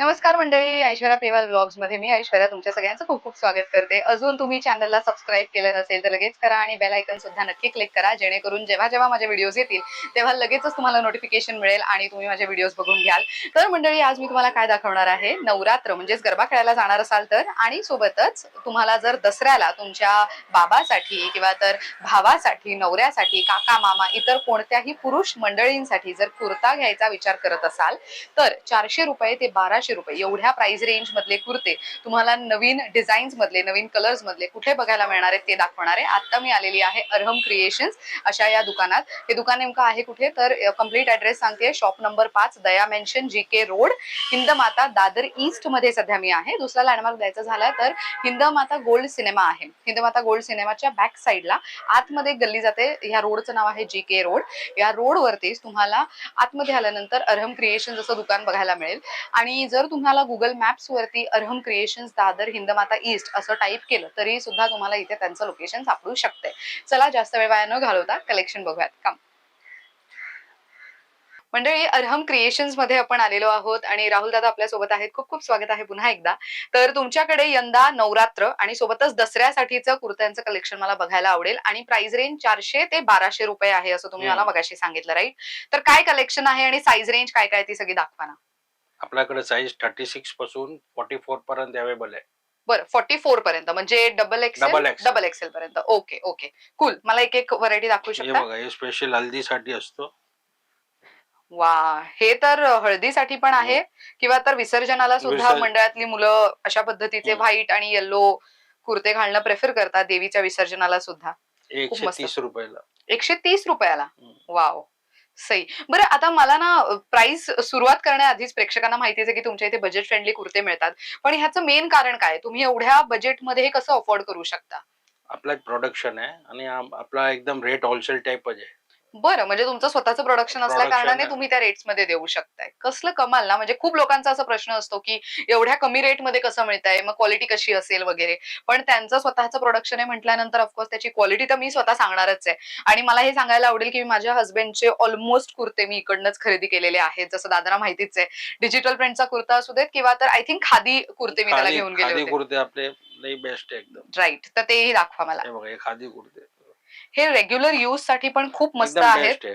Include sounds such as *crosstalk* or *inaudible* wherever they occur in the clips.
नमस्कार मंडळी ऐश्वर्या पेवाल ब्लॉग्समध्ये मी ऐश्वर्या तुमच्या सगळ्यांचं खूप खूप स्वागत करते. अजून तुम्ही चॅनलला सबस्क्राईब केलं नसेल तर लगेच करा आणि बेल आयकन सुद्धा नक्की क्लिक करा जेणेकरून जेव्हा जेव्हा माझे व्हिडिओज येतील तेव्हा लगेचच तुम्हाला नोटिफिकेशन मिळेल आणि तुम्ही माझे व्हिडिओज बघून घ्याल. तर मंडळी आज मी तुम्हाला काय दाखवणार आहे? नवरात्र म्हणजेच गरबा खेळायला जाणार असाल तर आणि सोबतच तुम्हाला जर दसऱ्याला तुमच्या बाबासाठी किंवा तर भावासाठी नवऱ्यासाठी काका मामा इतर कोणत्याही पुरुष मंडळींसाठी जर कुर्ता घ्यायचा विचार करत असाल तर चारशे रुपये ते बाराशे रुपये. एवढ्या प्राइस रेंज मधले कुर्ते तुम्हाला नवीन डिझाईन्स मधले नवीन कलर्स मधले कुठे बघायला मिळणार आहेत ते दाखवणार आहे. आता मी आलेली आहे अरहम क्रिएशन्स अशा या दुकानात. हे दुकान नेमकं आहे कुठे? तर कंप्लीट ऍड्रेस सांगते. शॉप नंबर पाच Daya mansion G K road Hindmata Dadar ईस्टमध्ये सध्या मी आहे. दुसरा लँडमार्क द्यायचा झाला तर हिंदमाता गोल्ड सिनेमा आहे. हिंदमाता गोल्ड सिनेमाच्या बॅक साईडला आतमध्ये गल्ली जाते. ह्या रोडचं नाव आहे जी के रोड या रोडवरतीच तुम्हाला आतमध्ये आल्यानंतर अरहम क्रिएशन असं दुकान बघायला मिळेल. आणि जर तुम्हाला गुगल मॅप्स वरती अरहम क्रिएशन्स दादर हिंदमाता ईस्ट असं टाईप केलं तरी सुद्धा तुम्हाला इथे त्यांचं लोकेशन सापडू शकते चला जास्त वेळ वाया न घालवता कलेक्शन बघूयात. काम मंडळी अरहम क्रिएशन्समध्ये आपण आलेलो आहोत आणि राहुल दादा आपल्यासोबत आहेत. खूप खूप स्वागत आहे पुन्हा एकदा. तर तुमच्याकडे यंदा नवरात्र आणि सोबतच दसऱ्यासाठीचं कुर्त्यांचं कलेक्शन मला बघायला आवडेल. आणि प्राइस रेंज चारशे ते बाराशे रुपये आहे असं तुम्ही मला. मगाशी सांगितलं राईट तर काय कलेक्शन आहे आणि साईज रेंज काय काय ती सगळी दाखवा ना. आपल्याकडे साईज थर्टी सिक्सपासून फोर्टी फोर पर्यंत अवेलेबल आहे. बरं फोर्टी फोर पर्यंत म्हणजे double XL Double XL. Double XL पर्यंत. ओके ओके कुल मला एक एक व्हरायटी दाखवू हे शकता? बघा हे स्पेशल हल्दीसाठी असतो. वा हे तर हळदीसाठी पण आहे किंवा तर विसर्जनाला सुद्धा विसर्ज- मंडळातली मुलं अशा पद्धतीचे हम्म. व्हाईट आणि येल्लो कुर्ते घालणं प्रेफर करतात देवीच्या विसर्जनाला सुद्धा. हे एकशे मस्त. तीस रुपयाला. एकशे तीस रुपयाला? हम्म. वाव सही. बरं आता मला ना प्राइस सुरुवात करण्याआधीच प्रेक्षकांना माहितीच आहे की तुमच्या इथे बजेट फ्रेंडली कुर्ते मिळतात. पण ह्याचं मेन कारण काय? तुम्ही एवढ्या बजेटमध्ये हे कसं अफोर्ड करू शकता? आपला एक प्रोडक्शन आहे आणि आम- आपला एकदम रेट होलसेल टाईपच आहे. बरं म्हणजे तुमचं स्वतःचं प्रोडक्शन असल्या Production कारणाने आहे. तुम्ही त्या रेट्समध्ये देऊ शकताय. कसलं कमाल ना म्हणजे खूप लोकांचा असा प्रश्न असतो की एवढ्या कमी रेटमध्ये कसं मिळतंय? मग क्वालिटी कशी असेल वगैरे? पण त्यांचं स्वतःचं प्रोडक्शन आहे म्हटल्यानंतर ऑफकोर्स त्याची क्वालिटी तर मी स्वतः सांगणारच आहे. आणि मला हे सांगायला आवडेल की मी माझ्या हस्बंडचे ऑलमोस्ट कुर्ते मी इकडनंच खरेदी केलेले आहेत. जसं दादाला माहितीच आहे. डिजिटल प्रिंटचा कुर्ता असू देत किंवा तर आय थिंक खादी कुर्ते मी त्याला खादी घेऊन गेले खादी होते. कुर्ते आपले लई बेस्ट आहे एकदम. राईट तर तेही दाखवा मला. हे बघा हे खादी कुर्ते. हे रेग्युलर यूजसाठी पण खूप मस्त एकदम आहेत आहे.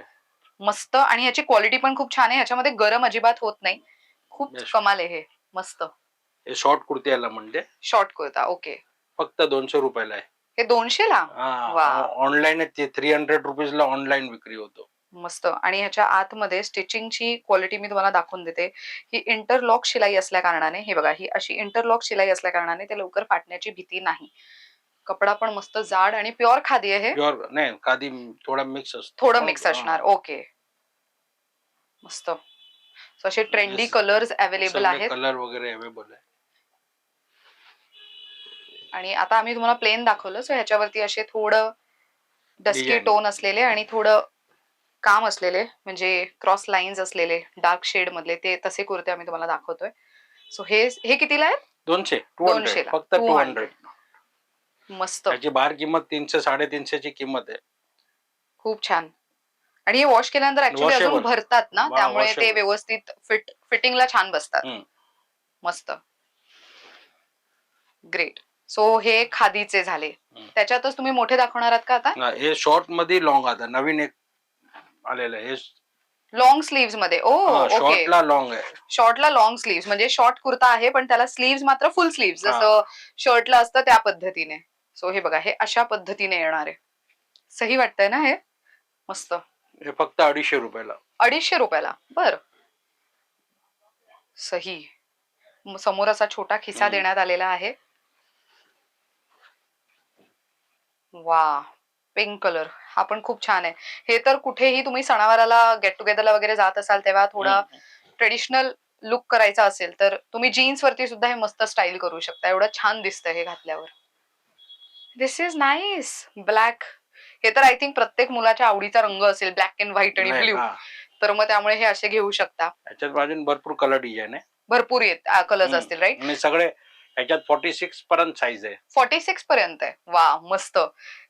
मस्त आणि ह्याची क्वालिटी पण खूप छान आहे. ह्याच्यामध्ये गरम अजिबात होत नाही. खूप Best. कमाल आहे हे. मस्त. हे शॉर्ट कुर्ती याला म्हणजे शॉर्ट कुर्ता ओके फक्त दोनशे रुपयाला आहे. हे दोनशे ला. ऑनलाईन थ्री हंड्रेड रुपीजला ऑनलाईन विक्री होतो. मस्त. आणि ह्याच्या आतमध्ये स्टिचिंगची क्वालिटी मी तुम्हाला दाखवून देते. ही इंटरलॉक शिलाई असल्या कारणाने हे बघा ही अशी इंटरलॉक शिलाई असल्या कारणाने ते लवकर फाटण्याची भीती नाही. कपडा पण मस्त जाड आणि प्युअर खादी आहे. प्युअर नाही खादी थोडा मिक्स असतो थोडं मिक्स असणार. ओके. मस्त. So असे ट्रेंडी Yes. कलर्स अवेलेबल आहेत. कलर वगैरे अवेलेबल आहे. आणि आता आम्ही तुम्हाला प्लेन दाखवलं. सो ह्याच्यावरती असे थोडं डस्की Design. टोन असलेले आणि थोडं काम असलेले म्हणजे क्रॉस लाईन्स असलेले डार्क शेड मधले ते तसे कुर्ते आम्ही तुम्हाला दाखवतोय. सो हे हे कितीला आहे दोनशे टू दोनशेला. हंड्रेड फक्त 200. टू हंड्रेड मस्त. त्याची बाहेर किंमत तीनशे साडेतीनशेची किंमत आहे. खूप छान. आणि हे वॉश केल्यानंतर ऍक्च्युली अजून Washable. भरतात ना? वा- त्यामुळे ते washable. व्यवस्थित फिट फिटिंगला छान बसतात. हम्म. मस्त. ग्रेट सो हे खादीचे झाले. हम्म. त्याच्यातच तुम्ही मोठे दाखवणार आहात का आता? ना, हे शॉर्टमध्ये लॉंग आता. नवीन एक आलेलं आहे. हे लॉंग स्लीव्समध्ये. ओ ओके शॉर्टला लॉंग आहे. शॉर्टला लॉंग स्लीव्स म्हणजे शॉर्ट कुर्ता आहे पण त्याला स्लीव्स मात्र फुल स्लीव्स हा. जसं शर्टला असतं त्या पद्धतीने. सो हे बघा हे अशा पद्धतीने येणार आहे. सही वाटतंय ना हे? मस्त. हे फक्त अडीचशे रुपयाला. अडीचशे रुपयाला. बर. सही. समोर असा छोटा खिसा. देण्यात आलेला आहे. वा. Pink colour. हा पण खूप छान आहे. हे तर कुठेही तुम्ही सणावाराला गेट टुगेदरला वगैरे जात असाल तेव्हा थोडा. ट्रेडिशनल लुक करायचा असेल तर तुम्ही जीन्स वरती सुद्धा हे मस्त स्टाईल करू शकता. एवढं छान दिसतं हे घातल्यावर. दिस इज नाईस ब्लॅक हे तर आय थिंक प्रत्येक मुलाच्या आवडीचा रंग असेल. ब्लॅक अँड व्हाईट आणि नाही, ब्ल्यू हा. तर मग त्यामुळे हे असे घेऊ शकता. याच्यात अजून भरपूर कलर डिझाईन आहे. भरपूर येत कलर्स हम्म. असतील राईट आणि सगळे याच्यात फोर्टी सिक्स पर्यंत साईज आहे. फॉर्टी सिक्स पर्यंत आहे. वा मस्त.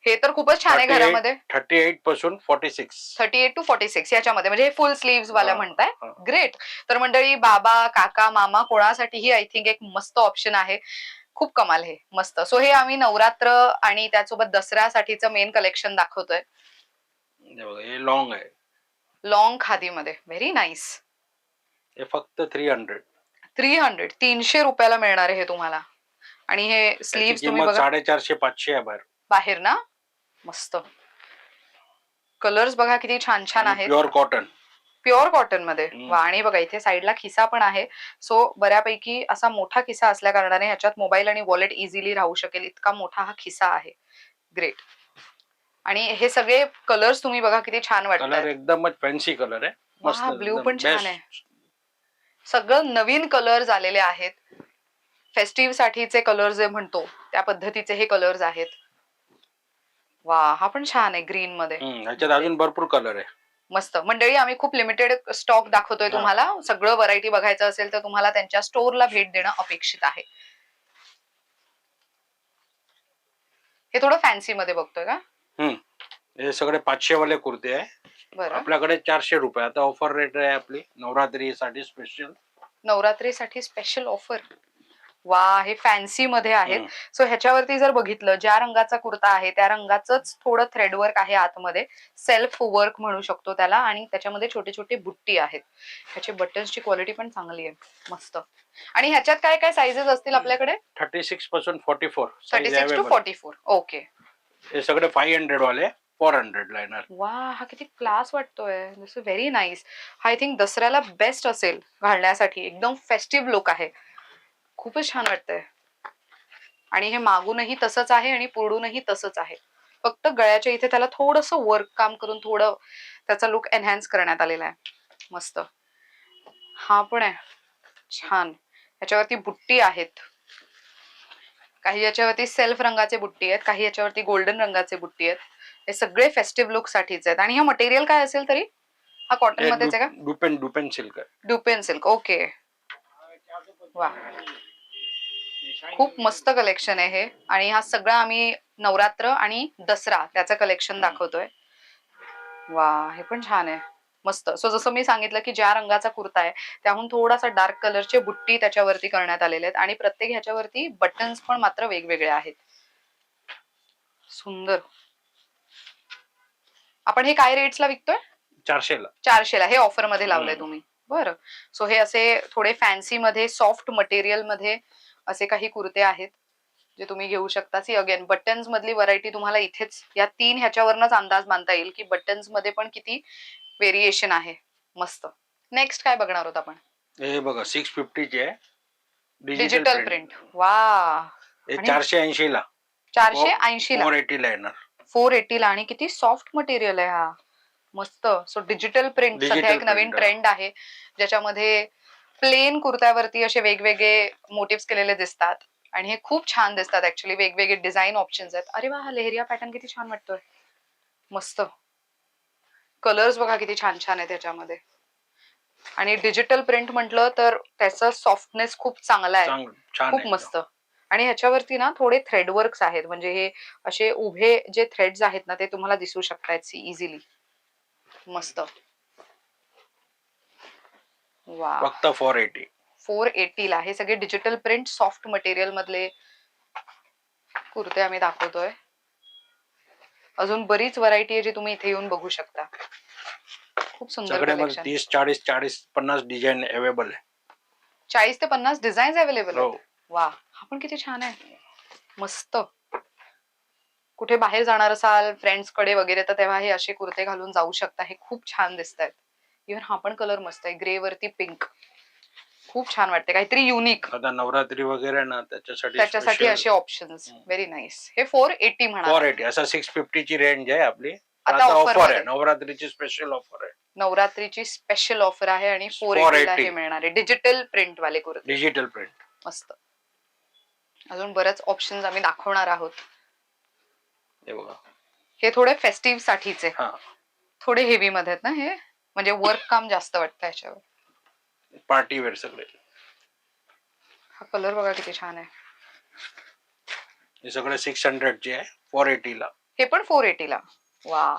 हे तर खूपच छान आहे 38 घरामध्ये. Thirty एटपासून forty six thirty eight to forty six याच्यामध्ये. म्हणजे फुल स्लीव्ह वाला हा, म्हणताय. हा. ग्रेट तर मंडळी बाबा काका मामा कोणासाठीही आय थिंक एक मस्त ऑप्शन आहे. खूप कमाल हे मस्त. सो हे आम्ही नवरात्र आणि त्यासोबत दसऱ्यासाठीचं मेन कलेक्शन दाखवतोय. हे हे लॉंग आहे. लॉंग खादीमध्ये. व्हेरी नाईस हे फक्त थ्री हंड्रेड थ्री हंड्रेड तीनशे रुपयाला मिळणार आहे हे तुम्हाला. आणि हे स्लीव्ह तुम्ही बघा. साडेचारशे पाचशे आहे बाहेर. बाहेर ना? मस्त. कलर्स बघा किती छान छान आहेत. प्युअर कॉटन प्युअर कॉटनमध्ये. वा आणि बघा इथे साईडला खिसा पण आहे. सो बऱ्यापैकी असा मोठा खिसा असल्या कारणाने ह्याच्यात मोबाईल आणि वॉलेट इझिली राहू शकेल. इतका मोठा हा खिसा आहे. ग्रेट. आणि हे सगळे कलर्स तुम्ही बघा किती छान वाटतात. एकदमच फॅन्सी कलर आहे. ब्ल्यू पण छान. आहे. सगळं नवीन कलर्स आलेले आहेत. फेस्टिव्ह साठीचे कलर जे म्हणतो त्या पद्धतीचे हे कलर्स आहेत. वा हा पण छान आहे ग्रीन मध्ये अजून भरपूर कलर आहे. मस्त. मंडळी आम्ही खूप लिमिटेड स्टॉक दाखवतोय. तुम्हाला. सगळं व्हरायटी बघायचं असेल तर तुम्हाला त्यांच्या स्टोअरला भेट देणं अपेक्षित आहे. हे थोडं फॅन्सी मध्ये बघतोय का? हे सगळे पाचशे वाले कुर्ते आहे. बरं. आपल्याकडे चारशे रुपये. आता ऑफर रेट आहे आपली. नवरात्रीसाठी स्पेशल नवरात्रीसाठी स्पेशल ऑफर वा हे फॅन्सी मध्ये आहेत. सो ह्याच्यावरती जर बघितलं ज्या रंगाचा कुर्ता आहे त्या रंगाचंच थोडं थ्रेड वर्क आहे आतमध्ये. सेल्फ वर्क म्हणू शकतो त्याला आणि त्याच्यामध्ये छोटे छोटे बुट्टी आहेत. ह्याचे बटन्सची क्वालिटी पण चांगली आहे. मस्त. आणि ह्याच्यात काय काय साईजेस असतील आपल्याकडे? Thirty सिक्सपासून forty four thirty six to forty four okay हे सगळे फाईव्ह हंड्रेड वाले फोर हंड्रेड ला येणार वा हा किती क्लास वाटतोय. व्हेरी नाईस आय थिंक दसऱ्याला बेस्ट असेल घालण्यासाठी. एकदम फेस्टिव्ह लुक आहे. खूपच छान वाटतंय. आणि हे मागूनही तसंच आहे आणि पुढूनही तसंच आहे. फक्त गळ्याच्या इथे त्याला थोडस वर्क काम करून थोडं त्याचा लुक एनहॅन्स करण्यात आलेला आहे. मस्त. हा पण आहे. छान. याच्यावरती बुट्टी आहेत. काही याच्यावरती सेल्फ रंगाचे बुट्टी आहेत काही याच्यावरती गोल्डन रंगाचे बुट्टी आहेत. हे सगळे फेस्टिव्ह लुक साठीच आहेत. आणि हे मटेरियल काय असेल तरी? हा कॉटन मध्येच आहे का? Dupion dupion silk dupion silk. Okay. वा. खूप मस्त कलेक्शन आहे हे. आणि हा सगळा आम्ही नवरात्र आणि दसरा त्याचं कलेक्शन दाखवतोय. वा हे पण छान आहे. मस्त. सो जसं मी सांगितलं की ज्या रंगाचा कुर्ता आहे त्याहून थोडासा डार्क कलरचे बुट्टी त्याच्यावरती करण्यात आलेले आहेत. आणि प्रत्येक ह्याच्यावरती बटन्स पण मात्र वेगवेगळे आहेत. सुंदर. आपण हे काय रेट्सला विकतोय? चारशे ला. चारशेला हे ऑफरमध्ये लावलंय. तुम्ही. बरं. सो हे असे थोडे फॅन्सी मध्ये सॉफ्ट मटेरियलमध्ये असे काही कुर्ते आहेत जे तुम्ही घेऊ शकता. सी अगेन बटन्स मधली व्हरायटी तुम्हाला इथेच या तीन ह्याच्यावरनच अंदाज बांधता येईल की बटन्समध्ये पण किती व्हेरिएशन आहे. मस्त. नेक्स्ट काय बघणार आहोत आपण? हे बघा सिक्स फिफ्टीचे डिजिटल प्रिंट वा चारशे ऐंशी ला चारशे ऐंशी ला फोर एटी ला येणार फोर एटी ला. आणि किती सॉफ्ट मटेरियल आहे हा. मस्त. सो डिजिटल प्रिंट सध्या एक नवीन. ट्रेंड आहे ज्याच्यामध्ये प्लेन कुर्त्यावरती असे वेगवेगळे मोटिव्स केलेले दिसतात. आणि हे खूप छान दिसतात ऍक्च्युली वेगवेगळे डिझाईन ऑप्शन्स आहेत. अरे वा हा लेहरिया पॅटर्न किती छान वाटतोय. मस्त. कलर्स बघा किती छान छान आहे त्याच्यामध्ये. आणि डिजिटल प्रिंट म्हटलं तर त्याचा सॉफ्टनेस खूप चांगला आहे. खूप मस्त. आणि ह्याच्यावरती ना थोडे थ्रेड वर्क्स आहेत. म्हणजे हे असे उभे जे थ्रेड्स आहेत ना ते तुम्हाला दिसू शकतायत सी इझिली मस्त. वा. फक्त फोर एटी फोर ला. हे सगळे डिजिटल प्रिंट सॉफ्ट मटेरियल मधले कुर्ते आम्ही दाखवतोय. अजून बरीच व्हरायटी आहे जी तुम्ही इथे येऊन बघू शकता. खूप सुंदर तीस चाळीस चाळीस पन्नास डिझाईन अवेलेबल आहे. चाळीस ते पन्नास डिझाईन्स अवेलेबल हो. आहेत वा हा पण किती छान आहे. मस्त. कुठे बाहेर जाणार असाल फ्रेंड्सकडे वगैरे तर तेव्हा हे असे कुर्ते घालून जाऊ शकता. हे खूप छान दिसत आहेत इव्हन हा पण कलर मस्त आहे. ग्रे वरती पिंक खूप छान वाटते काहीतरी युनिक आता नवरात्री वगैरे ना त्याच्यासाठी त्याच्यासाठी असे ऑप्शन्स हम्म. व्हेरी नाईस हे फोर एटी फोर म्हणा एटी असं सिक्स फिफ्टी ची रेंज आहे आपली. आता ऑफर. आहे. नवरात्रीची स्पेशल ऑफर आहे. नवरात्रीची स्पेशल ऑफर आहे आणि फोर 480. एटीला हे मिळणार आहे. डिजिटल प्रिंट वाले कुर्ते. डिजिटल प्रिंट मस्त. अजून बरेच ऑप्शन्स आम्ही दाखवणार आहोत. हे थोडे फेस्टिव्ह साठीचे. हा. थोडे हेवी मध्ये ना हे? म्हणजे वर्क काम जास्त वाटतं याच्यावर पार्टी वेअर सगळे. हा कलर बघा किती छान आहे. हे सगळे सिक्स हंड्रेडचे आहे फोर एटीला हे पण फोर एटीला वा.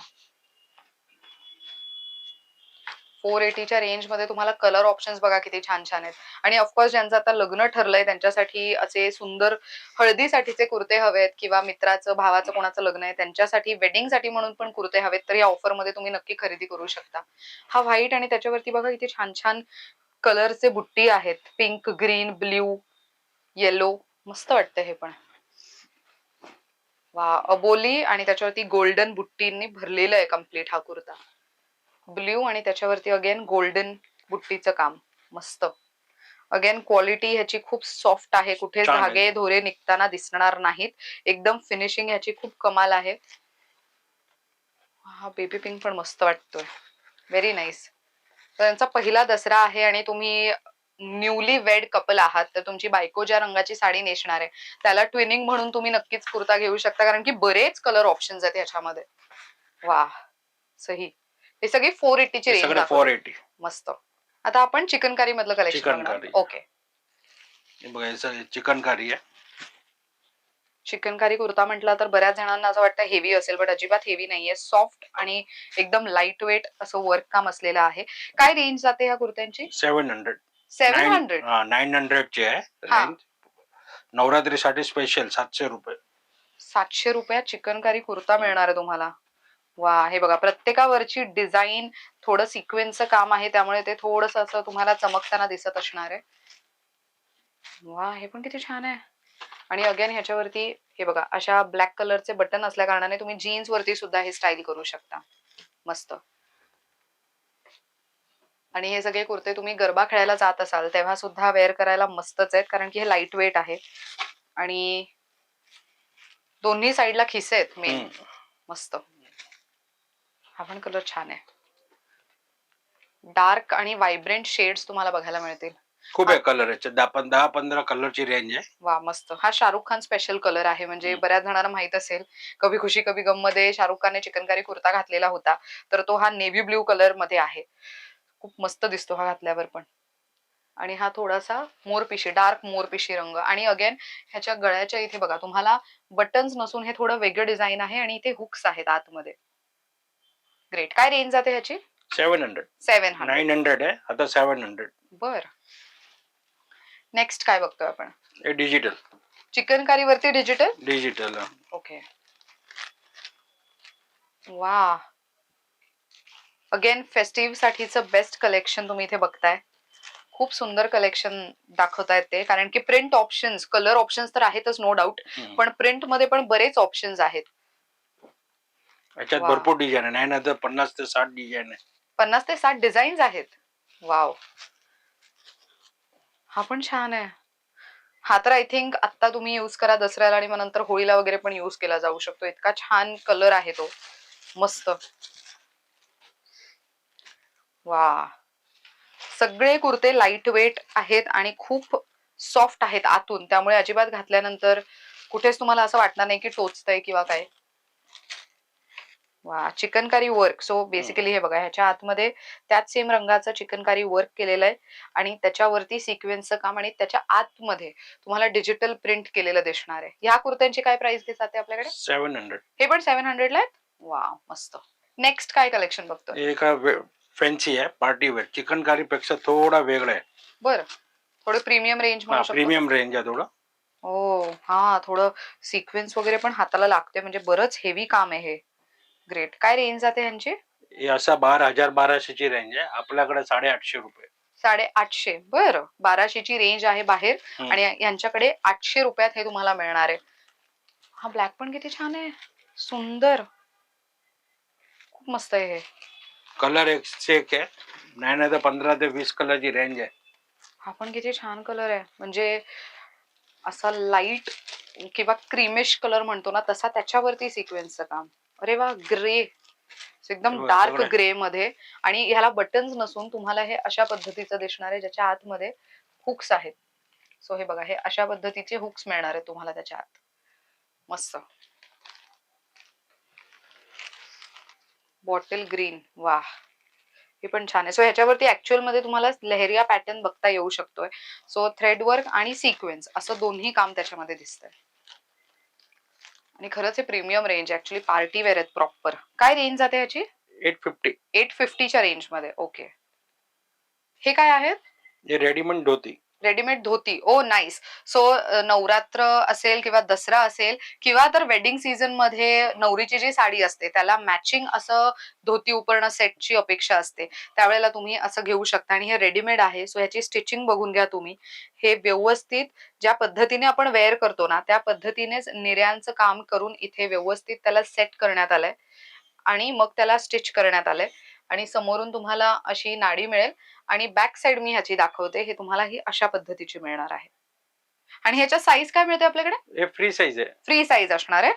फोर एटीच्या रेंजमध्ये तुम्हाला कलर ऑप्शन्स बघा किती छान छान आहेत. आणि ऑफकोर्स ज्यांचं आता लग्न ठरलंय त्यांच्यासाठी असे सुंदर हळदीसाठीचे कुर्ते हवेत किंवा मित्राचं भावाचं कोणाचं लग्न आहे त्यांच्यासाठी वेडिंगसाठी म्हणून पण कुर्ते हवेत तर या ऑफरमध्ये तुम्ही नक्की खरेदी करू शकता. हा व्हाईट आणि त्याच्यावरती बघा किती छान छान कलरचे बुट्टी आहेत. पिंक ग्रीन ब्ल्यू येलो मस्त वाटतं हे पण. वा अबोली आणि त्याच्यावरती गोल्डन बुट्टींनी भरलेलं आहे कंप्लीट हा कुर्ता. ब्ल्यू आणि त्याच्यावरती अगेन गोल्डन बुट्टीचं काम. मस्त. अगेन क्वालिटी ह्याची खूप सॉफ्ट आहे. कुठे. धागे धोरे निघताना दिसणार नाहीत. एकदम फिनिशिंग ह्याची खूप कमाल आहे. हा बेबी पिंक पण मस्त वाटतोय. व्हेरी नाईस त्यांचा पहिला दसरा आहे आणि तुम्ही न्यूली वेड कपल आहात. तर तुमची बायको ज्या रंगाची साडी नेसणार आहे त्याला ट्विनिंग म्हणून तुम्ही नक्कीच कुर्ता घेऊ शकता. कारण की बरेच कलर ऑप्शन्स आहेत ह्याच्यामध्ये वा सही. हे सगळी फोर एटीची सगळे रेंज फोर एटी मस्त. आता आपण चिकनकारी. मधलं कलेक्शन चिकनकारी. ओके बघा हे सगळे चिकन कारी आहे. चिकनकारी कुर्ता म्हटला तर बऱ्याच जणांना असं वाटतं हेवी असेल बट अजिबात हेवी नाहीये. सॉफ्ट आणि एकदम लाइट वेट असं वर्क काम असलेलं आहे. काय रेंज जाते ह्या कुर्त्यांची? Seven hundred seven hundred nine हंड्रेडचे आहे हा. रेंज नवरात्रीसाठी स्पेशल सातशे रुपये. सातशे रुपयात चिकनकारी कुर्ता मिळणार आहे तुम्हाला. वा हे बघा प्रत्येकावरची डिझाईन थोडं सिक्वेन्सचं काम आहे त्यामुळे ते थोडस असं तुम्हाला चमकताना दिसत असणार आहे. वा हे पण किती छान आहे. आणि अगेन ह्याच्यावरती हे बघा अशा ब्लॅक कलरचे बटन असल्या कारणाने तुम्ही जीन्स वरती सुद्धा हे स्टाईल करू शकता. मस्त. आणि हे सगळे कुर्ते तुम्ही गरबा खेळायला जात असाल तेव्हा सुद्धा वेअर करायला मस्तच आहेत कारण की हे लाइट वेट आहे. आणि दोन्ही साईडला खिसे आहेत मेन. मस्त. हा पण कलर छान आहे. डार्क आणि व्हायब्रंट शेड्स तुम्हाला बघायला मिळतील. खूप आहे कलर दहा पंधरा कलरची रेंज आहे. वा मस्त. हा शाहरुख खान स्पेशल कलर आहे. म्हणजे. बऱ्याच जणांना माहीत असेल कभी खुशी कभी गममध्ये शाहरुख खानने चिकनकारी कुर्ता घातलेला होता. तर तो हा नेव्ही ब्ल्यू कलरमध्ये आहे. खूप मस्त दिसतो हा घातल्यावर पण. आणि हा थोडासा मोरपिशी डार्क मोरपिशी रंग. आणि अगेन ह्याच्या गळ्याच्या इथे बघा तुम्हाला बटन्स नसून हे थोडं वेगळं डिझाईन आहे आणि इथे हुक्स आहेत आतमध्ये. ग्रेट काय रेंज जाते ह्याची? Seven hundred seven hundred nine hundred आहे. आता सेव्हन हंड्रेड बर. नेक्स्ट काय बघतोय आपण? हे डिजिटल चिकनकारी वरती डिजिटल डिजिटल ओके वा अगेन फेस्टिव्ह साठीचं बेस्ट कलेक्शन तुम्ही इथे बघताय. खूप सुंदर कलेक्शन दाखवतायत ते. कारण की प्रिंट ऑप्शन्स कलर ऑप्शन्स तर आहेतच नो डाऊट पण प्रिंटमध्ये पण बरेच ऑप्शन्स आहेत. याच्यात. भरपूर डिझाईन आहे. नाही ना तर पन्नास ते साठ डिझाईन आहे. पन्नास ते साठ डिझाईन्स आहेत. वाव. हा पण छान आहे. हा तर आय थिंक आता तुम्ही युज करा दसऱ्याला आणि मग नंतर होळीला वगैरे पण युज केला जाऊ शकतो. इतका छान कलर आहे तो. मस्त. वा सगळे कुर्ते लाइट वेट आहेत आणि खूप सॉफ्ट आहेत आतून. त्यामुळे अजिबात घातल्यानंतर कुठेच तुम्हाला असं वाटणार नाही की टोचतंय किंवा काय. वा चिकनकारी वर्क सो बेसिकली हे बघा ह्याच्या आतमध्ये त्याच सेम रंगाचं चिकनकारी वर्क केलेलं आहे आणि त्याच्यावरती सिक्वेन्सचं काम आणि त्याच्या आतमध्ये तुम्हाला डिजिटल प्रिंट केलेलं दिसणार आहे. ह्या कुर्त्यांची काय प्राइस जाते आपल्याकडे? सेव्हन हंड्रेड हे पण सेव्हन हंड्रेडला आहेत? वा मस्त. नेक्स्ट काय कलेक्शन बघतो हे का फॅन्सी आहे पार्टी वेअर चिकनकारी पेक्षा थोडा वेगळा आहे. बरं. थोडं प्रीमियम रेंज म्हणू शकतो. प्रीमियम रेंज आहे थोडं. हो हा थोडं सिक्वेन्स वगैरे पण हाताला लागते म्हणजे बरंच हेवी काम आहे हे. ग्रेट काय रेंज जाते ह्यांची? हे असा बारा हजार बाराशेची रेंज आहे. आपल्याकडे साडेआठशे रुपये. साडे आठशे बरं बाराशेची रेंज आहे बाहेर. हम्म. आणि यांच्याकडे आठशे रुपयात हे तुम्हाला मिळणार आहे. हा ब्लॅक पण किती छान आहे. सुंदर. खूप मस्त आहे हे. कलर एक से एक आहे. नाही नाही तर पंधरा ते वीस कलरची रेंज आहे. हा पण किती छान कलर आहे. म्हणजे असा लाइट किंवा क्रीमिश कलर म्हणतो ना तसा त्याच्यावरती सिक्वेन्सचं काम. अरे वा ग्रे एकदम डार्क. ग्रे मध्ये. आणि ह्याला बटन्स नसून तुम्हाला हे अशा पद्धतीचं दिसणार आहे ज्याच्या आतमध्ये हुक्स आहेत. सो हे बघा हे अशा पद्धतीचे हुक्स मिळणार आहेत तुम्हाला त्याच्या आत. मस्त. बॉटल ग्रीन वा ही पण छान आहे. सो ह्याच्यावरती ऍक्च्युअलमध्ये तुम्हाला लेहरिया पॅटर्न बघता येऊ शकतोय. सो थ्रेड वर्क आणि सिक्वेन्स असं दोन्ही काम त्याच्यामध्ये दिसतंय. आणि खरंच हे premium range actually party wear आहेत प्रॉपर काय रेंज जाते याची? एट फिफ्टी एट फिफ्टीच्या रेंजमध्ये ओके हे काय आहेत? Readymade dhoti. Readymade dhoti oh nice. So Navratri असेल किंवा दसरा असेल किंवा तर वेडिंग सीझनमध्ये नवरीची जी साडी असते त्याला मॅचिंग असं धोती उपरणं सेटची अपेक्षा असते. त्यावेळेला तुम्ही असं घेऊ शकता आणि हे रेडीमेड आहे सो ह्याची स्टिचिंग बघून घ्या तुम्ही. हे व्यवस्थित ज्या पद्धतीने आपण वेअर करतो ना त्या पद्धतीनेच निर्यांचं काम करून इथे व्यवस्थित त्याला सेट करण्यात आलंय. आणि मग त्याला स्टिच करण्यात आलंय. आणि समोरून तुम्हाला अशी नाडी मिळेल आणि बॅक साइड मी ह्याची दाखवते. हे तुम्हाला ही अशा पद्धतीची मिळणार आहे. आणि ह्याच्या साईज काय मिळते आपल्याकडे? हे फ्री साईज आहे. फ्री साईज असणार आहे.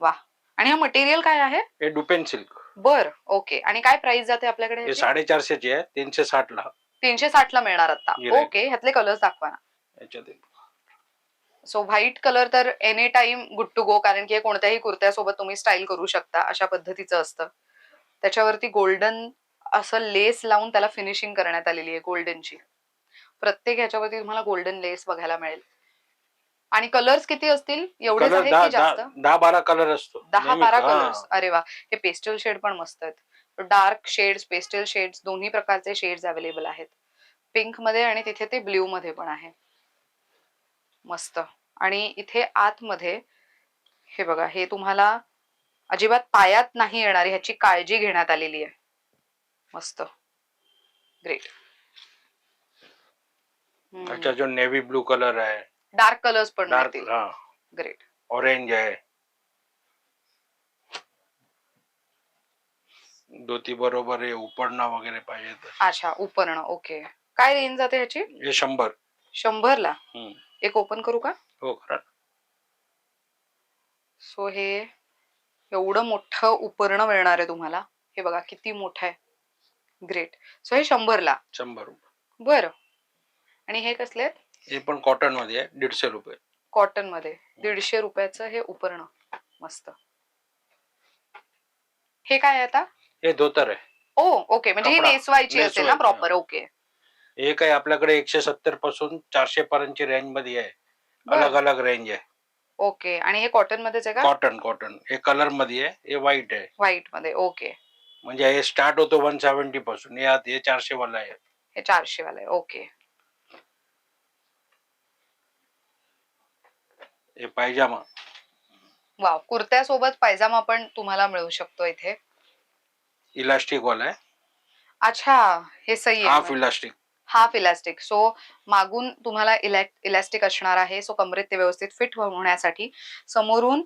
वा. आणि हा मटेरियल काय आहे? हे डुपेन सिल्क बर. ओके आणि काय प्राइस जाते आपल्याकडे? साडेचारशेची आहे. तीनशे साठ ला. तीनशे साठ ला मिळणार आता. ओके ह्यातले कलर्स दाखवा ना. सो व्हाईट कलर तर any time good to go कारण की कोणत्याही कुर्त्यासोबत तुम्ही स्टाईल करू शकता. अशा पद्धतीचं असतं. त्याच्यावरती गोल्डन असं लेस लावून त्याला फिनिशिंग करण्यात आलेली आहे गोल्डनची प्रत्येक ह्याच्यावरती तुम्हाला गोल्डन लेस बघायला मिळेल. आणि कलर्स किती असतील? एवढेच कलर आहेत दहा की जास्त? दहा दहा बारा कलर असतो. दहा. बारा हा. कलर्स अरे वा. हे पेस्टल शेड पण मस्त आहेत. डार्क शेड्स पेस्टल शेड्स दोन्ही प्रकारचे शेड्स अवेलेबल आहेत. पिंकमध्ये आणि तिथे ते ब्ल्यू मध्ये पण आहे. मस्त. आणि इथे आतमध्ये हे बघा हे तुम्हाला अजिबात पायात नाही येणार ह्याची काळजी घेण्यात आलेली आहे. मस्त. ग्रेट अच्छा जो नेव्ही ब्लू कलर आहे. डार्क कलर्स पण डार्क मिळतील. हा. ग्रेट ऑरेंज आहे. धोती बरोबर आहे उपरणं वगैरे पाहिजे तर. अच्छा उपरणं. ओके काय रेंज जाते ह्याची? हे शंभर. शंभरला? हम्म. एक ओपन करू का? हो खरं सो हे एवढं मोठं उपरणं मिळणार आहे तुम्हाला. हे बघा किती मोठं आहे. ग्रेट सो हे शंभरला. शंभर रुपये. बरं. आणि हे कसले आहेत? हे पण कॉटनमध्ये आहे दीडशे रुपये. कॉटनमध्ये दीडशे रुपयाचं हे उपरणं मस्त. हे काय आहे आता? हे धोतर आहे. Oh okay. म्हणजे ही कपडा. नेसवायची असेल ना नेसवायची, प्रॉपर ओके. हे काय आपल्याकडे एकशे सत्तरपासून चारशे पर्यंतची रेंजमध्ये आहे. बरं. अलग अलग रेंज आहे. ओके. आणि हे कॉटन मध्येच आहे का? कॉटन कॉटन हे कलरमध्ये आहे. हे व्हाईट आहे. व्हाईटमध्ये. ओके. म्हणजे हे स्टार्ट होतो वन सेव्हन्टी पासून. हे आत- हे चारशे वाला आहे. हे चारशे वाला आहे. ओके. हे पायजामा. वाव. कुर्त्यासोबत पायजामा पण तुम्हाला मिळू शकतो इथे. इलास्टिक वाला आहे. अच्छा. हे सही आहे. हाफ मग. इलास्टिक हाफ इलास्टिक सो मागून तुम्हाला इलास्टिक असणार आहे. सो कमरेत ते व्यवस्थित फिट होण्यासाठी समोरून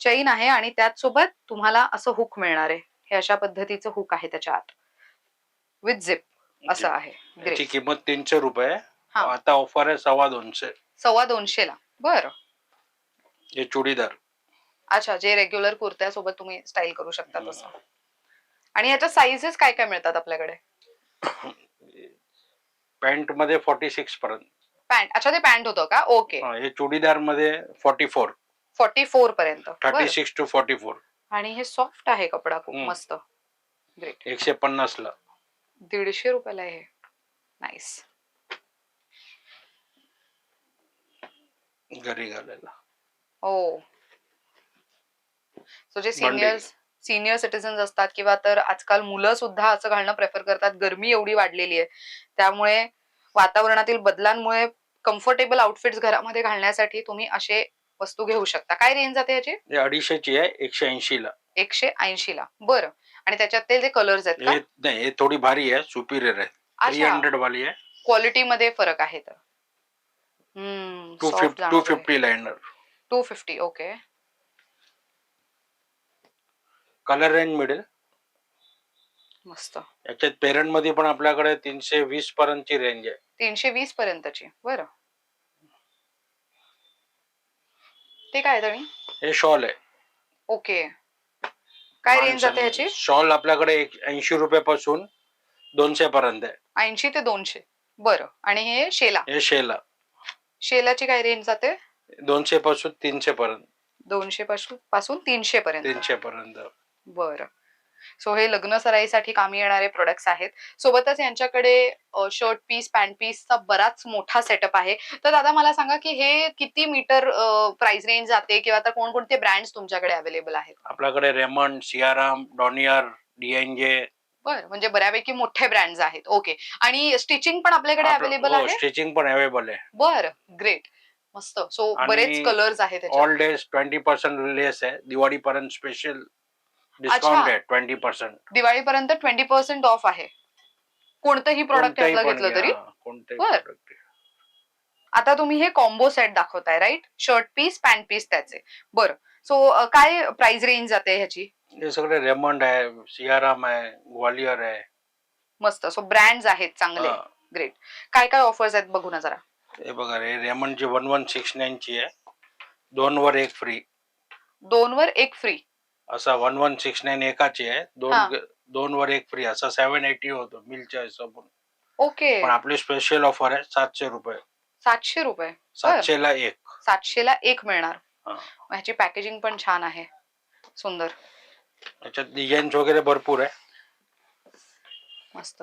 चैन आहे आणि त्याच सोबत तुम्हाला असं हुक मिळणार आहे. हे अशा पद्धतीचं हुक आहे त्याच्या आत. विथ झिप असं आहे. किंमत तीनशे रुपये. हा. आता ऑफर आहे सव्वा दोनशे. सव्वा दोनशे ला. बर. हे चुडीदार. अच्छा जे रेग्युलर कुर्त्यासोबत तुम्ही स्टाईल करू शकता तसं. आणि याच्या साईजेस काय काय मिळतात आपल्याकडे? *coughs* पॅन्टमध्ये फॉर्टी सिक्स पर्यंत. पॅन्ट अच्छा ते पॅन्ट होतं का? ओके. हा, हे चुडीदारमध्ये फॉर्टी फोर फॉर्टी फोर पर्यंत. थर्टी बरं. सिक्स टू फॉर्टी फोर आणि हे सॉफ्ट आहे कपडा खूप हम्म. मस्त. ग्रेट एकशे पन्नास ला दीडशे रुपयाला आहे हे. नाईस घरी घालायला. हो. सो जे सिनियर्स सिनियर सिटीजन असतात किंवा तर आजकाल मुलं सुद्धा असं घालणं प्रेफर करतात. गरमी एवढी वाढलेली आहे. त्यामुळे वातावरणातील बदलांमुळे कम्फर्टेबल आउटफिट्स घरामध्ये घालण्यासाठी तुम्ही असे वस्तू घेऊ शकता. काय रेंज जाते याची? हे अडीचशेची आहे एकशे ऐंशी ला एकशे ऐंशी ला बरं. आणि त्याच्यात ते जे कलर्स आहेत हे नाही हे थोडी भारी आहे सुपिरियर आहे. थ्री हंड्रेड वाली आहे. क्वालिटी मध्ये फरक आहे तर. Two fifty liner two fifty okay colour range मिळेल. मस्त. याच्यात पेरंटमध्ये पण आपल्याकडे तीनशे वीस पर्यंतची रेंज आहे. तीनशे वीस पर्यंतची. बरं. ते काय हे शॉल आहे. ओके. काय रेंज जाते ह्याची? शॉल आपल्याकडे ऐंशी रुपयापासून दोनशे पर्यंत आहे. ऐंशी ते दोनशे. बरं. आणि हे शेला? हे शेला. शेलाची काय रेंज जाते? दोनशे पासून तीनशे पर्यंत. दोनशे पासून पासून तीनशे पर्यंत. तीनशे पर्यंत. बरं. सो हे लग्न सराईसाठी कामी येणारे प्रोडक्ट्स आहेत. सोबतच यांच्याकडे शर्ट पीस पॅन्ट पीसचा बराच मोठा सेटअप आहे. तर दादा मला सांगा की हे किती मीटर प्राइस रेंज जाते किंवा आता कोणकोणते ब्रँड्स तुमच्याकडे अवेलेबल आहेत? आपल्याकडे रेमंड सियाराम डॉनियर डीएनजे बरं म्हणजे बऱ्यापैकी मोठे ब्रँड्स आहेत. ओके आणि स्टिचिंग पण आपल्याकडे अवेलेबल आहे? स्टिचिंग पण अवेलेबल आहे. बर ग्रेट मस्त. सो बरेच कलर्स आहेत all days twenty percent less आहे. दिवाळीपर्यंत स्पेशल डिस्काउंट अच्छा. आहे ट्वेंटी पर्सेंट दिवाळीपर्यंत ट्वेंटी पर्सेंट ऑफ आहे. कोणतंही प्रोडक्ट आपलं घेतलं तरी. बर. आता तुम्ही हे combo set दाखवताय right shirt piece pant piece त्याचे. बरं. सो काय प्राइस रेंज जाते ह्याची? हे सगळे रेमंड आहे सियाराम आहे ग्वालियर आहे. मस्त. सो ब्रँड्स आहेत चांगले. हा. ग्रेट काय काय ऑफर्स आहेत बघू ना जरा. हे बघा रे रेमंडची वन वन सिक्स ची आहे. दोन वर एक फ्री दोन वर एक फ्री असा वन वन सिक्स नाईन एकाची आहे. हा. दोन दोन वर एक फ्री असा सेव्हन एटी होतो मिलच्या हिशोबून. ओके. पण आपली स्पेशल ऑफर आहे सातशे रुपये. सातशे रुपये. सातशे ला एक. सातशे ला एक मिळणार. हा. मग ह्याची पॅकेजिंग पण छान आहे. सुंदर. याच्यात डिझाईन्स वगैरे भरपूर आहे. मस्त.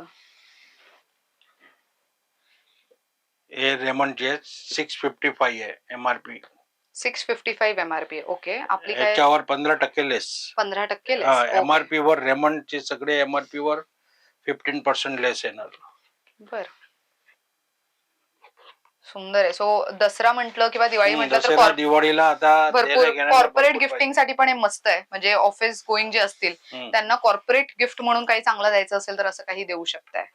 हे रेमंडचे सिक्स फिफ्टी फाईव्ह आहे MRP six fifty five MRP okay आपली काय? याच्यावर पंधरा टक्के लेस पंधरा टक्के less. Okay. एमआरपी वर रेमंडचे सगळे एमआरपी वर फिफ्टीन पर्सेंट लेस येणार. बर. सुंदर आहे. सो दसरा म्हटलं किंवा दिवाळी म्हटलं तर दिवाळीला आता भरपूर कॉर्पोरेट गिफ्टिंगसाठी पण हे मस्त आहे. म्हणजे ऑफिस गोईंग जे असतील. त्यांना कॉर्पोरेट गिफ्ट म्हणून काही चांगलं द्यायचं असेल तर असं काही देऊ शकताय.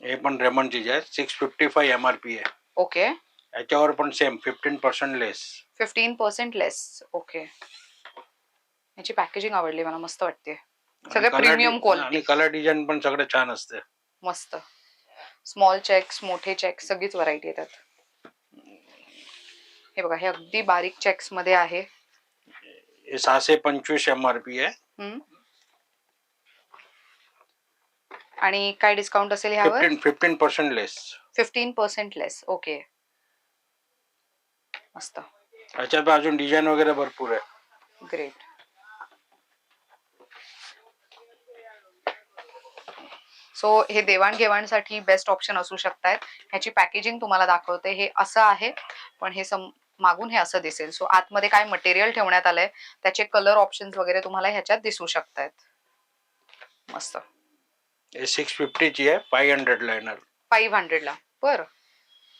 हे पण रेमंडची आहे सिक्स फिफ्टी फाईव्ह एमआरपी आहे. ओके याच्यावर पण same fifteen percent less fifteen percent less okay याची पॅकेजिंग आवडली मला मस्त वाटते. सगळे प्रीमियम क्वालिटी आणि कलर डिझाईन पण सगळं छान असते. मस्त. स्मॉल चेक्स मोठे चेक्स सगळीच व्हरायटी येतात. हे बघा हे अगदी बारीक चेक्समध्ये आहे. हे सहाशे पंचवीस एमआरपी आहे. हम्म. आणि काय डिस्काउंट असेल ह्यावर? Fifteen fifteen percent less fifteen percent less okay मस्त. याच्यात पण अजून डिझाईन वगैरे भरपूर आहे. ग्रेट सो हे देवाणघेवाणसाठी बेस्ट ऑप्शन असू शकतायत. ह्याची पॅकेजिंग तुम्हाला दाखवते. हे असं आहे पण हे सम मागून हे असं दिसेल. सो आतमध्ये काय मटेरियल ठेवण्यात आलंय त्याचे कलर ऑप्शन्स वगैरे तुम्हाला ह्याच्यात दिसू शकतायत. मस्त. सिक्स फिफ्टीची आहे फाईव्ह हंड्रेडला येणार. फाईव्ह हंड्रेडला बरं.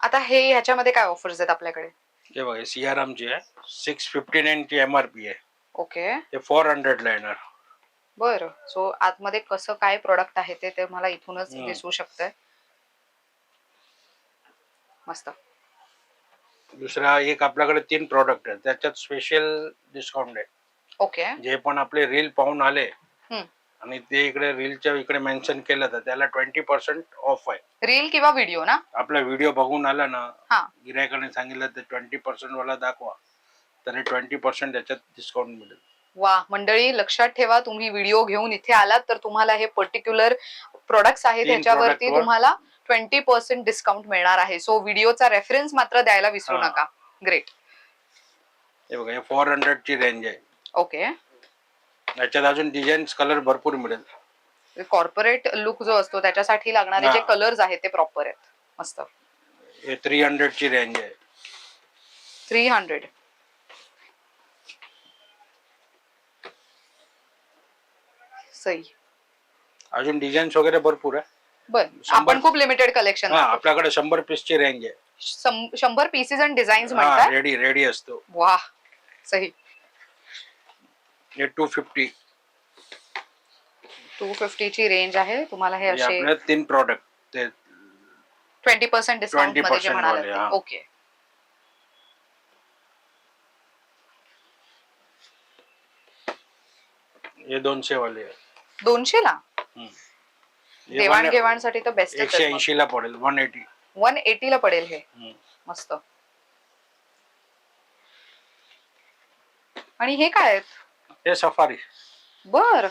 आता हे ह्याच्यामध्ये काय ऑफर्स आहेत आपल्याकडे? हे बघा सियारामची आहे सिक्स फिफ्टी नाईनची एमआरपी आहे. ओके. हे फोर हंड्रेडला येणार. बरं. सो आतमध्ये कसं काय प्रोडक्ट आहे ते ते मला इथूनच हम्म. दिसू शकतंय. मस्त. दुसरा एक आपल्याकडे तीन प्रॉडक्ट आहे त्याच्यात स्पेशल डिस्काउंट आहे. ओके. जे पण आपले रील पाहून आले. आणि ते इकडे रीलच्या इकडे मेन्शन केलं तर त्याला ट्वेंटी पर्सेंट ऑफ आहे. रील किंवा व्हिडिओ ना? आपला व्हिडिओ बघून आला ना हा. गिरायकाने सांगितलं तर ट्वेंटी पर्सेंट वाला दाखवा. तर ट्वेंटी पर्सेंट त्याच्यात डिस्काउंट मिळेल. वा मंडळी लक्षात ठेवा तुम्ही व्हिडिओ घेऊन इथे आलात तर तुम्हाला हे पर्टिक्युलर प्रोडक्ट्स आहेत तीन ह्याच्यावरती product वर. तुम्हाला ट्वेंटी पर्सेंट डिस्काउंट मिळणार आहे. सो व्हिडिओचा रेफरन्स मात्र द्यायला विसरू हा. नका. ग्रेट हे बघा हे फोर हंड्रेडची रेंज आहे. ओके याच्यात अजून डिझाईन्स कलर भरपूर मिळेल. कॉर्पोरेट लुक जो असतो त्याच्यासाठी लागणारे जे हा. कलर्स आहेत ते प्रॉपर आहेत. मस्त. हे थ्री हंड्रेडची रेंज आहे. थ्री हंड्रेड सही अजून डिझाईन्स वगैरे भरपूर आहे. बर. शंभर- आपण खूप लिमिटेड कलेक्शन हा आपल्याकडे शंभर पीसची रेंज आहे. शंभर पीसेस अँड डिझाईन्स हा म्हणतात? रेडी रेडी असतो. वा सही हे टू फिफ्टी टू ची रेंज आहे. तुम्हाला हे असे तीन प्रॉडक्ट ते ट्वेंटी पर्सेंट डिस्काउंट 20% मध्ये जे वाले, म्हणाले हा. ओके हे दोनशे वाले आहे. दोनशे ला हम्म. हे देवाणघेवाणसाठी तर बेस्ट एकशे ऐंशी ला पडेल वन एटी वन एटी ला पडेल हे. मस्त. आणि हे काय आहेत? हे सफारी. बर.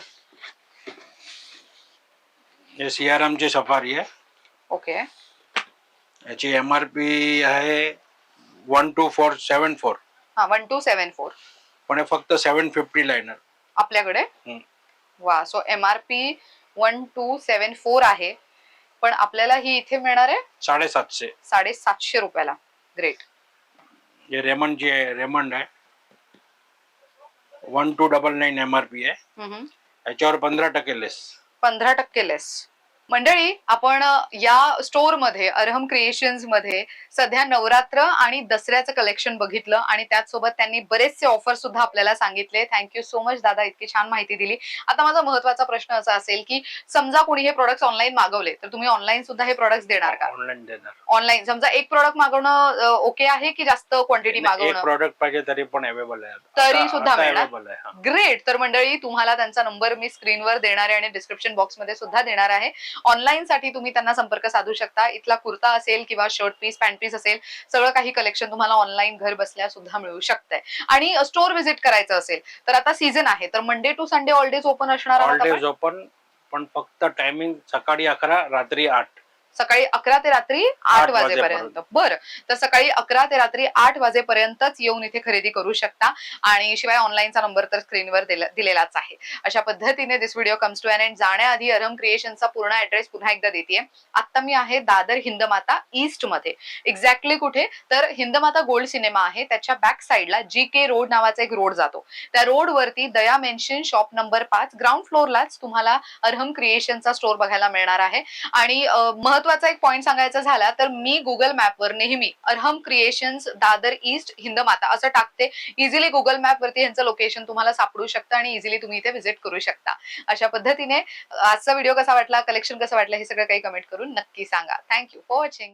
हे सियारामची सफारी आहे. ओके. याची एम आर पी आहे one two four seven four. हा वन टू सेवन फोर. पण हे फक्त सेवन फिफ्टीला येणार आपल्याकडे? हम्म. वा so M R P one two seven four आहे. पण आपल्याला ही इथे मिळणार आहे? साडेसातशे. साडेसातशे रुपयाला. ग्रेट हे रेमंड जी आहे रेमंड आहे. One two double nine M R P आहे याच्यावर पंधरा टक्के लेस पंधरा टक्के लेस मंडळी आपण या स्टोरमध्ये अर्हम क्रिएशन्समध्ये सध्या नवरात्र आणि दसऱ्याचं कलेक्शन बघितलं आणि त्याचसोबत त्यांनी बरेचसे ऑफर सुद्धा आपल्याला सांगितले. थँक्यू सो मच दादा इतकी छान माहिती दिली. आता माझा महत्त्वाचा प्रश्न असा असेल की समजा कोणी हे प्रोडक्ट ऑनलाईन मागवले तर तुम्ही ऑनलाईन सुद्धा हे प्रोडक्ट देणार का? ऑनलाईन देणार. ऑनलाईन समजा एक प्रोडक्ट मागवणं ओके आहे की जास्त क्वांटिटी मागवणं? प्रॉडक्ट पाहिजे तरी पण अवेलेबल आहे. तरी सुद्धा मिळणार? ग्रेट तर मंडळी तुम्हाला त्यांचा नंबर मी स्क्रीनवर देणार आहे आणि डिस्क्रिप्शन बॉक्समध्ये सुद्धा देणार आहे. ऑनलाईन साठी तुम्ही त्यांना संपर्क साधू शकता. इथला कुर्ता असेल किंवा शर्ट पीस पॅन्ट पीस असेल सगळं काही कलेक्शन तुम्हाला ऑनलाईन घर बसल्या सुद्धा मिळू शकतंय. आणि स्टोर व्हिजिट करायचं असेल तर आता सीझन आहे. तर Monday to Sunday all days open असणार ऑल. डेज ओपन पण फक्त टायमिंग सकाळी अकरा रात्री आठ. सकाळी अकरा ते रात्री आठ वाजेपर्यंत. बरं. तर सकाळी अकरा ते रात्री आठ वाजेपर्यंतच येऊन इथे खरेदी करू शकता. आणि शिवाय ऑनलाईनचा नंबर तर स्क्रीनवर दिला- दिलेलाच आहे. अशा पद्धतीने this video comes to an end जाण्याआधी अरहम क्रिएशनचा पूर्ण ऍड्रेस पुन्हा एकदा देते आता मी आहे दादर हिंदमाता ईस्टमध्ये. एक्झॅक्टली कुठे? तर हिंदमाता गोल्ड सिनेमा आहे. त्याच्या बॅक साईडला जी के रोड नावाचा एक रोड जातो. त्या रोड वरती दया मेन्शन शॉप नंबर पाच. ग्राउंड फ्लोअरलाच तुम्हाला अरहम क्रिएशनचा स्टोर बघायला मिळणार आहे. आणि महत्त्वाचा एक पॉईंट सांगायचा झाला तर मी गुगल मॅपवर नेहमी अरहम क्रिएशन्स दादर ईस्ट हिंदमाता असं टाकते. इझिली गुगल मॅप वरती यांचं लोकेशन तुम्हाला सापडू शकतं आणि इझिली तुम्ही इथे व्हिजिट करू शकता. अशा पद्धतीने आजचा व्हिडिओ कसा वाटला कलेक्शन कसं वाटलं हे सगळं काही कमेंट करून नक्की सांगा. Thank you for watching